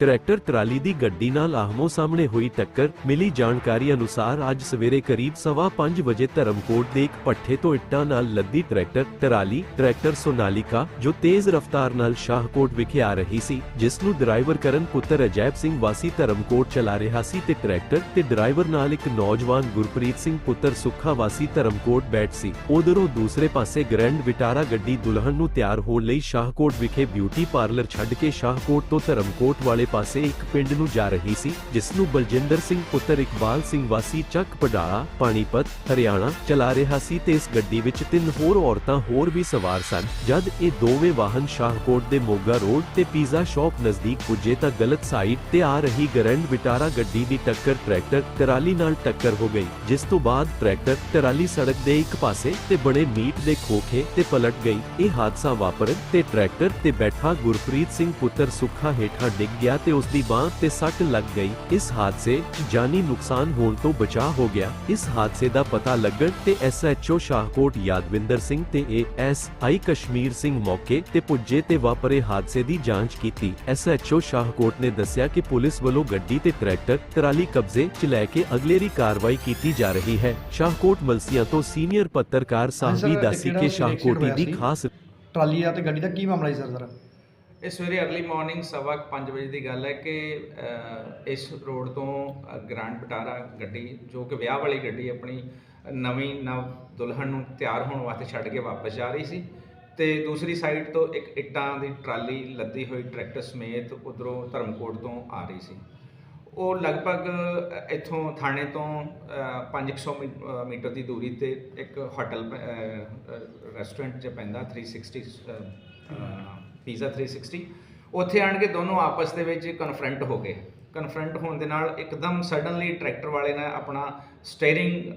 Tractor trolley ਦੀ ਗੱਡੀ ਨਾਲ ਆਹਮੋ ਸਾਹਮਣੇ ਹੋਈ ਟੱਕਰ। ਮਿਲੀ ਜਾਣਕਾਰੀ ਅਨੁਸਾਰ ਅੱਜ ਸਵੇਰੇ ਕਰੀਬ ਸਵਾ ਪੰਜ ਵਜੇ ਧਰਮਕੋਟ ਦੇ ਇੱਕ ਪੱਠੇ ਤੋਂ ਇੱਟਾਂ ਨਾਲ ਲੱਦੀ ਟਰੈਕਟਰ, ਟਰਾਲੀ, ਟਰੈਕਟਰ ਸੋਨਾਲੀਕਾ, ਜੋ ਤੇਜ਼ ਰਫ਼ਤਾਰ ਨਾਲ ਸ਼ਾਹਕੋਟ ਵਿਖੇ ਆ ਰਹੀ ਸੀ, ਜਿਸ ਨੂੰ ਡਰਾਈਵਰ ਕਰਨ ਪੁੱਤਰ ਅਜੈਬ ਸਿੰਘ ਵਾਸੀ ਧਰਮਕੋਟ ਚਲਾ ਰਿਹਾ ਸੀ ਤੇ ਟਰੈਕਟਰ ਤੇ ਡਰਾਈਵਰ ਨਾਲ ਇੱਕ ਨੌਜਵਾਨ ਗੁਰਪ੍ਰੀਤ ਸਿੰਘ ਪੁੱਤਰ ਸੁੱਖਾ ਵਾਸੀ ਧਰਮਕੋਟ ਬੈਠ ਸੀ। ਉਧਰੋਂ ਦੂਸਰੇ ਪਾਸੇ ਗ੍ਰੈਂਡ ਵਿਟਾਰਾ ਗੱਡੀ ਦੁਲਹਨ ਨੂੰ ਤਿਆਰ ਹੋਣ ਲਈ ਸ਼ਾਹਕੋਟ ਵਿਖੇ ਬਿਊਟੀ ਪਾਰਲਰ ਛੱਡ ਕੇ ਸ਼ਾਹਕੋਟ ਤੋਂ ਧਰਮਕੋਟ ਵਾਲੇ ਪਾਸੇ ਇੱਕ ਪਿੰਡ ਨੂੰ ਜਾ ਰਹੀ ਸੀ ਜਿਸ ਨੂੰ ਬਲਜਿੰਦਰ ਸਿੰਘ ਪੁੱਤਰ ਇਕਬਾਲ ਸਿੰਘ ਵਾਸੀ ਚੱਕ ਪਡਾਲਾ ਪਾਣੀਪਤ, ਹਰਿਆਣਾ ਚਲਾ ਰਿਹਾ ਸੀ ਤੇ ਇਸ ਗੱਡੀ ਵਿੱਚ ਤਿੰਨ ਹੋਰ ਔਰਤਾਂ ਹੋਰ ਵੀ ਸਵਾਰ ਸਨ। ਜਦ ਇਹ ਦੋਵੇਂ ਵਾਹਨ ਸ਼ਾਹਕੋਟ ਦੇ ਮੋਗਾ ਰੋਡ ਤੇ ਪੀਜ਼ਾ ਸ਼ਾਪ ਨਜ਼ਦੀਕ ਪੁੱਜੇ ਤਾਂ ਗਲਤ ਸਾਈਡ ਤੇ ਆ ਰਹੀ ਗ੍ਰੈਂਡ ਵਿਟਾਰਾ ਗੱਡੀ ਦੀ ਟੱਕਰ ਟਰੈਕਟਰ ਟਰਾਲੀ ਨਾਲ ਟੱਕਰ ਹੋ ਗਈ, ਜਿਸ ਤੋਂ ਬਾਅਦ ਟਰੈਕਟਰ ਟਰਾਲੀ ਸੜਕ ਦੇ ਇੱਕ ਪਾਸੇ ਤੇ ਬਣੇ ਮੀਟ ਦੇ ਖੋਖੇ ਤੇ ਪਲਟ ਗਈ। ਇਹ ਹਾਦਸਾ ਵਾਪਰਨ ਤੇ ਟਰੈਕਟਰ ਤੇ ਬੈਠਾ ਗੁਰਪ੍ਰੀਤ ਸਿੰਘ ਪੁੱਤਰ ਸੁੱਖਾ ਹੇਠਾਂ ਡਿੱਗ ਗਿਆ ਤੇ ਉਸ ਦੀ ਬਾਂਹ ਤੇ ਸੱਟ ਲੱਗ ਗਈ। ਇਸ ਹਾਦਸੇ 'ਚ ਜਾਨੀ ਨੁਕਸਾਨ ਹੋਣ ਤੋਂ ਬਚਾਅ ਹੋ ਗਿਆ। ਇਸ ਹਾਦਸੇ ਦਾ ਪਤਾ ਲੱਗਣ ਤੇ ਐਸਐਚਓ ਸ਼ਾਹਕੋਟ ਯਾਦਵਿੰਦਰ ਸਿੰਘ ਤੇ ਏਐਸਆਈ ਕਸ਼ਮੀਰ ਸਿੰਘ ਮੌਕੇ ਤੇ ਪੁੱਜੇ ਤੇ ਵਾਪਰੇ ਹਾਦਸੇ ਦੀ ਜਾਂਚ ਕੀਤੀ। ਐਸਐਚਓ ਸ਼ਾਹਕੋਟ ਨੇ ਦੱਸਿਆ ਕਿ ਪੁਲਿਸ ਵੱਲੋਂ ਗੱਡੀ ਤੇ ਟਰੈਕਟਰ ਟਰਾਲੀ ਕਬਜ਼ੇ 'ਚ ਲੈ ਕੇ ਅਗਲੇਰੀ ਕਾਰਵਾਈ ਕੀਤੀ ਜਾ ਰਹੀ ਹੈ। ਸ਼ਾਹਕੋਟ ਮਲਸੀਆਂ ਤੋਂ ਸੀਨੀਅਰ ਪੱਤਰਕਾਰ ਸਾਹਿਬੀ ਦਾਸੀ ਕੇ ਸ਼ਾਹਕੋਟੀ ਦੀ। ਖਾਸ ਟਰਾਲੀ ਆ ਤੇ ਗੱਡੀ ਦਾ ਕੀ ਮਾਮਲਾ ਸੀ ਸਰ ਸਰ ਇਹ ਸਵੇਰੇ ਅਰਲੀ ਮਾਰਨਿੰਗ ਸਵਾ ਕੁ ਪੰਜ ਵਜੇ ਦੀ ਗੱਲ ਹੈ ਕਿ ਇਸ ਰੋਡ ਤੋਂ ਅਹ, ਗ੍ਰਾਂਡ ਪਟਾਰਾ ਗੱਡੀ ਜੋ ਕਿ ਵਿਆਹ ਵਾਲੀ ਗੱਡੀ ਆਪਣੀ ਨਵੀਂ ਨਵ ਦੁਲਹਨ ਨੂੰ ਤਿਆਰ ਹੋਣ ਵਾਸਤੇ ਛੱਡ ਕੇ ਵਾਪਸ ਜਾ ਰਹੀ ਸੀ ਤੇ ਦੂਸਰੀ ਸਾਈਡ ਤੋਂ ਇੱਕ ਇੱਟਾਂ ਦੀ ਟਰਾਲੀ ਲੱਦੀ ਹੋਈ ਟਰੈਕਟਰ ਸਮੇਤ ਉਧਰੋਂ ਧਰਮਕੋਟ ਤੋਂ ਆ ਰਹੀ ਸੀ। ਉਹ ਲਗਭਗ ਇੱਥੋਂ ਥਾਣੇ ਤੋਂ ਅ, 500 ਮੀ- ਮੀਟਰ ਦੀ ਦੂਰੀ ਤੇ ਇੱਕ ਹੋਟਲ ਰੈਸਟੋਰੈਂਟ 'ਚ ਪੈਂਦਾ 360 ਪੀਜ਼ਾ 360 ਉੱਥੇ ਆਣ ਕੇ ਦੋਨੋਂ ਆਪਸ ਦੇ ਵਿੱਚ ਕਨਫਰੰਟ ਹੋ ਗਏ। ਕਨਫਰੰਟ ਹੋਣ ਦੇ ਨਾਲ ਇੱਕਦਮ ਸਡਨਲੀ ਟਰੈਕਟਰ ਵਾਲੇ ਨੇ ਆਪਣਾ ਸਟੀਅਰਿੰਗ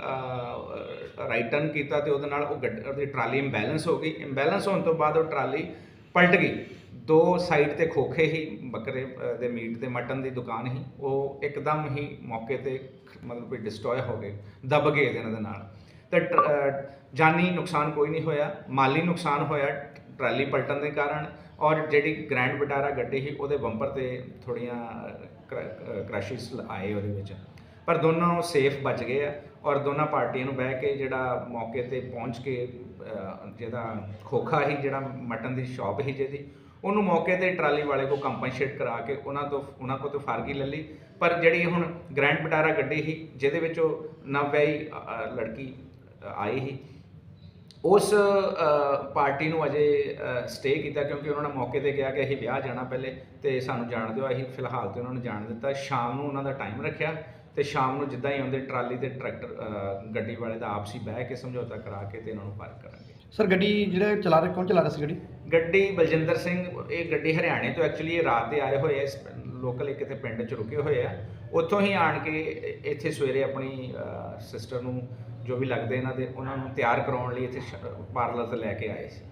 ਰਾਈਟ ਟਰਨ ਕੀਤਾ ਤੇ ਉਹਦੇ ਨਾਲ ਉਹ ਗੱਡ- ਉਹਦੀ ਟਰਾਲੀ ਇੰਬੈਲੈਂਸ ਹੋ ਗਈ। ਇੰਬੈਲੈਂਸ ਹੋਣ ਤੋਂ ਬਾਅਦ ਉਹ ਟਰਾਲੀ ਪਲਟ ਗਈ। ਦੋ ਸਾਈਡ ਤੇ ਖੋਖੇ ਹੀ, ਬੱਕਰੇ ਦੇ ਮੀਟ ਦੇ ਮਟਨ ਦੀ ਦੁਕਾਨ ਹੀ, ਉਹ ਇੱਕਦਮ ਹੀ ਮੌਕੇ ਤੇ ਮਤਲਬ ਕਿ ਡਿਸਟਰੋਏ ਹੋ ਗਏ, ਦਬ ਗਏ ਇਹਨਾਂ ਦੇ ਨਾਲ। ਤੇ ਟ- ਜਾਨੀ ਨੁਕਸਾਨ ਕੋਈ ਨਹੀਂ ਹੋਇਆ, ਮਾਲੀ ਨੁਕਸਾਨ ਹੋਇਆ ਟਰਾਲੀ ਪਲਟਣ ਦੇ ਕਾਰਨ ਔਰ ਜਿਹੜੀ ਗ੍ਰੈਂਡ ਵਿਟਾਰਾ ਗੱਡੀ ਸੀ, ਉਹਦੇ ਬੰਪਰ ਤੇ ਥੋੜੀਆਂ ਕ੍ਰੈਸ਼ਿਸ ਆਏ ਉਹਦੇ ਵਿੱਚ। ਪਰ ਦੋਨੋਂ ਸੇਫ ਬਚ ਗਏ ਆ ਔਰ ਦੋਨਾਂ ਪਾਰਟੀਆਂ ਨੂੰ ਬਹਿ ਕੇ ਜਿਹੜਾ ਮੌਕੇ ਤੇ ਪਹੁੰਚ ਕੇ ਜਿਹਦਾ ਖੋਖਾ ਸੀ, ਜਿਹੜਾ ਮਟਨ ਦੀ ਸ਼ਾਪ ਸੀ ਜਿਹਦੀ, ਉਹਨੂੰ ਮੌਕੇ ਤੇ ਟਰਾਲੀ ਵਾਲੇ ਕੋ ਕੰਪਨਸੇਟ ਕਰਾ ਕੇ ਉਹਨਾਂ ਤੋਂ, ਉਹਨਾਂ ਕੋ ਤੋਂ ਫਾਰਗੀ ਲੈ ਲਈ। ਪਰ ਜਿਹੜੀ ਹੁਣ ਗ੍ਰੈਂਡ ਪਟਾਰਾ ਗੱਡੀ ਸੀ, ਜਿਹਦੇ ਵਿੱਚ ਉਹ ਨਵਵਿਆਹੀ ਲੜਕੀ ਆਈ ਸੀ ਉਸ ਪਾਰਟੀ ਨੂੰ ਅਜੇ ਸਟੇ ਕੀਤਾ ਕਿਉਂਕਿ ਉਹਨਾਂ ਨੇ ਮੌਕੇ ਤੇ ਕਿਹਾ ਕਿ ਅਸੀਂ ਵਿਆਹ ਜਾਣਾ ਪਹਿਲੇ ਤੇ ਸਾਨੂੰ ਜਾਣ ਦਿਓ। ਅਸੀਂ ਫਿਲਹਾਲ ਤੇ ਉਹਨਾਂ ਨੂੰ ਜਾਣ ਦਿੱਤਾ। ਸ਼ਾਮ ਨੂੰ ਉਹਨਾਂ ਦਾ ਟਾਈਮ ਰੱਖਿਆ ਤੇ ਸ਼ਾਮ ਨੂੰ ਜਿੱਦਾਂ ਹੀ ਆਉਂਦੇ ਟਰਾਲੀ ਤੇ ਟਰੈਕਟਰ ਗੱਡੀ ਵਾਲੇ ਦਾ ਆਪਸੀ ਬਹਿ ਕੇ ਸਮਝੌਤਾ ਕਰਾ ਕੇ ਤੇ ਇਹਨਾਂ ਨੂੰ ਪਾਰ ਕਰਾਂਗੇ। ਸਰ ਗੱਡੀ ਜਿਹੜੇ ਚਲਾ ਰਹੇ ਕੌਣ ਚਲਾ ਰਿਹਾ ਸੀ ਗੱਡੀ? ਗੱਡੀ ਬਲਜਿੰਦਰ ਸਿੰਘ ਇਹ ਗੱਡੀ ਹਰਿਆਣੇ ਤੋਂ ਐਕਚੁਅਲੀ ਇਹ ਰਾਤ ਦੇ ਆਏ ਹੋਏ ਆ ਲੋਕਲ ਇੱਕ ਕਿਤੇ ਪਿੰਡ ਚ ਰੁਕੇ ਹੋਏ ਆ। ਉੱਥੋਂ ਹੀ ਆਣ ਕੇ ਇੱਥੇ ਸਵੇਰੇ ਆਪਣੀ ਸਿਸਟਰ ਨੂੰ ਜੋ ਵੀ ਲੱਗਦੇ ਇਹਨਾਂ ਦੇ, ਉਹਨਾਂ ਨੂੰ ਤਿਆਰ ਕਰਾਉਣ ਲਈ ਇੱਥੇ ਪਾਰਲਰ ਤੇ ਲੈ ਕੇ ਆਏ ਸੀ।